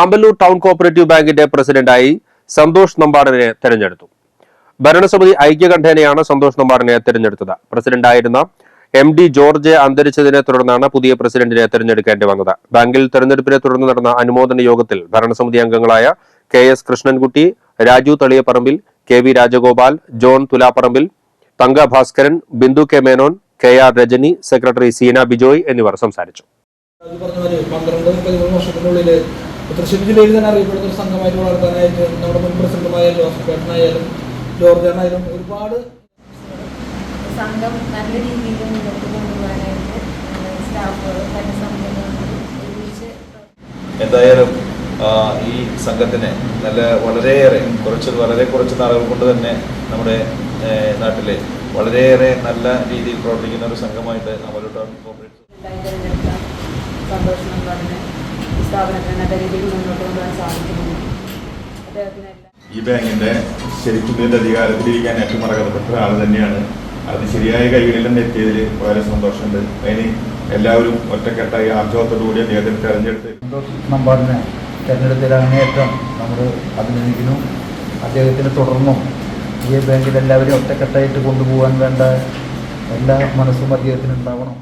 Amballur town cooperative ബാങ്കിന്റെ പ്രസിഡന്റായി സന്തോഷ് നമ്പാടിനെ തെരഞ്ഞെടുത്തു. ഭരണസമിതി ഐക്യകണ്ഠേനയാണ് സന്തോഷ് നമ്പാടിനെ തെരഞ്ഞെടുത്തത്. പ്രസിഡന്റായിരുന്ന എം ഡി ജോർജ് അന്തരിച്ചതിനെ തുടർന്നാണ് പുതിയ പ്രസിഡന്റിനെ തെരഞ്ഞെടുക്കേണ്ടി വന്നത്. ബാങ്കിൽ തെരഞ്ഞെടുപ്പിനെ തുടർന്ന് നടന്ന അനുമോദന യോഗത്തിൽ ഭരണസമിതി അംഗങ്ങളായ K S Krishnankutty Raju Thaliyaparambil K V Rajagopal John Thulaparambil Thanka Bhaskaran Bindu K Menon K R Rajani secretary Seena Bijoy എന്നിവർ സംസാരിച്ചു. തൃശ്ശൂർ ജില്ലയിൽ തന്നെ അറിയപ്പെടുന്ന ഒരു സംഘമായിട്ട് വളർത്താനായിട്ട് നമ്മുടെ മുൻ പ്രസിഡന്റുമായ ജോസഫ് ഏട്ടനായാലും ജോർജ് ഏട്ടനായാലും ഒരുപാട് സംഘം നല്ല രീതിയിൽ മുന്നോട്ട് കൊണ്ടുപോകാനായിട്ട് സ്റ്റാഫുകൾ ഭരണസമിതികൾ ഒരുമിച്ച് എന്തായാലും ഈ സംഘത്തിന് നല്ല വളരെയേറെ കുറച്ച് വളരെ കുറച്ച് നാളുകൾ കൊണ്ട് തന്നെ നമ്മുടെ നാട്ടിലെ വളരെയേറെ നല്ല രീതിയിൽ പ്രവർത്തിക്കുന്ന ഒരു സംഘമായിട്ട് അമലു കോർപ്പറേറ്റ് സന്തോഷം സ്ഥാപനത്തിന് നല്ല രീതിയിൽ മുന്നോട്ട് കൊണ്ടുപോകാൻ സാധിക്കുന്നുണ്ട്. അദ്ദേഹത്തിനെല്ലാം ഈ ബാങ്കിന്റെ ശരിക്കും ഇതിന്റെ അധികാരത്തിലിരിക്കാൻ ഏറ്റവും അർഹതപ്പെട്ട ആൾ തന്നെയാണ്. അത് ശരിയായ കൈകളിലും എത്തിയതിൽ വളരെ സന്തോഷമുണ്ട്. അതിന് എല്ലാവരും ഒറ്റക്കെട്ടായി ആർജവത്തോടുകൂടി അദ്ദേഹത്തിന് തെരഞ്ഞെടുത്ത് നമ്പാടിനെ തെരഞ്ഞെടുത്തിൽ അങ്ങേയറ്റം നമ്മൾ അഭിനന്ദിക്കുന്നു. അദ്ദേഹത്തിന് തുടർന്നും ഈ ബാങ്കിൽ എല്ലാവരും ഒറ്റക്കെട്ടായിട്ട് കൊണ്ടുപോകാൻ വേണ്ട എല്ലാ മനസ്സും അദ്ദേഹത്തിന് ഉണ്ടാവണം.